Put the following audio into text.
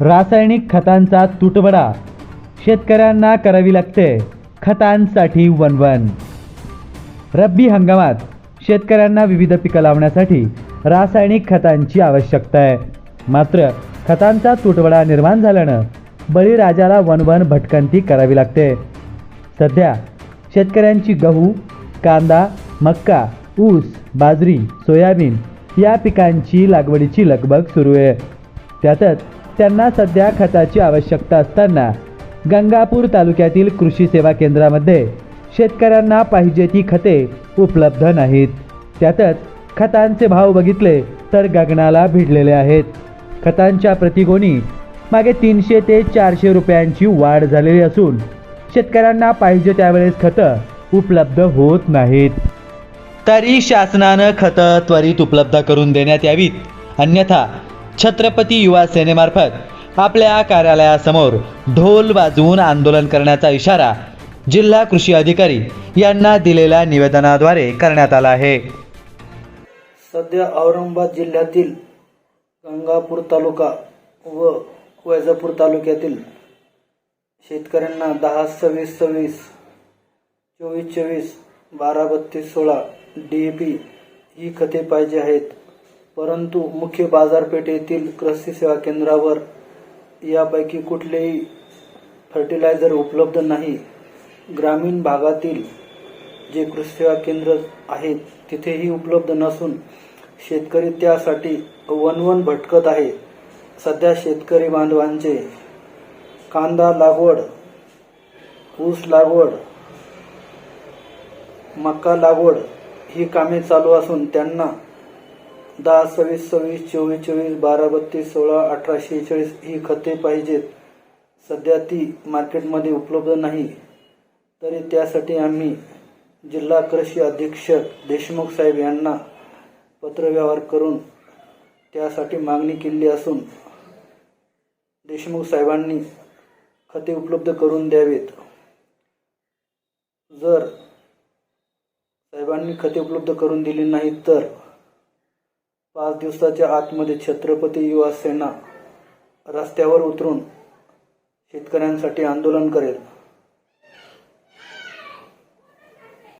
रासायनिक खतांचा तुटवडा. शेतकऱ्यांना करावी लागते खतांसाठी वनवन रब्बी हंगामात शेतकऱ्यांना विविध पिकं लावण्यासाठी रासायनिक खतांची आवश्यकता आहे. मात्र खतांचा तुटवडा निर्माण झाल्यानं बळीराजाला वनवन भटकंती करावी लागते. सध्या शेतकऱ्यांची गहू कांदा मक्का ऊस बाजरी सोयाबीन या पिकांची लागवडीची लगबग सुरू आहे. त्यातच त्यांना सध्या खताची आवश्यकता असताना गंगापूर तालुक्यातील कृषी सेवा केंद्रामध्ये शेतकऱ्यांना पाहिजे ती खते उपलब्ध नाहीत. त्यातच खतांचे भाव बघितले तर गगनाला भिडलेले आहेत. खतांच्या प्रतिगोणी मागे तीनशे ते चारशे रुपयांची वाढ झालेली असून शेतकऱ्यांना पाहिजे त्यावेळेस खतं उपलब्ध होत नाहीत. तरी शासनानं खतं त्वरित उपलब्ध करून देण्यात यावीत. अन्यथा छत्रपती युवा सेनेमार्फत आपल्या कार्यालयासमोर ढोल वाजवून आंदोलन करण्याचा इशारा जिल्हा कृषी अधिकारी यांना दिलेल्या निवेदनाद्वारे करण्यात आला आहे. सध्या औरंगाबाद जिल्ह्यातील गंगापूर तालुका व वैजापूर तालुक्यातील शेतकऱ्यांना दहा सव्वीस सव्वीस चोवीस चोवीस बारा बत्तीस सोळा डी ए पी ही खते पाहिजे आहेत. परंतु मुख्य बाजारपेठेतील कृषी सेवा केंद्रावर यापैकी कुठलेही फर्टिलायझर उपलब्ध नाही. ग्रामीण भागातील जे कृषी सेवा केंद्र आहेत तिथेही उपलब्ध नसून शेतकरी त्यासाठी वनवन भटकत आहे. सध्या शेतकरी बांधवांचे कांदा लागवड ऊस लागवड मका लागवड ही कामे चालू असून त्यांना दहा सव्वीस सव्वीस चोवीस चोवीस बारा बत्तीस सोळा अठराशे शेहेचाळीस ही खते पाहिजेत. सध्या ती मार्केटमध्ये उपलब्ध नाही. तरी त्यासाठी आम्ही जिल्हा कृषी अधीक्षक देशमुख साहेब यांना पत्रव्यवहार करून त्यासाठी मागणी केली असून देशमुख साहेबांनी खते उपलब्ध करून द्यावेत. जर साहेबांनी खते उपलब्ध करून दिली नाहीत तर पाच दिवसाच्या आतमध्ये छत्रपती युवा सेना रस्त्यावर उतरून शेतकऱ्यांसाठी आंदोलन करेल.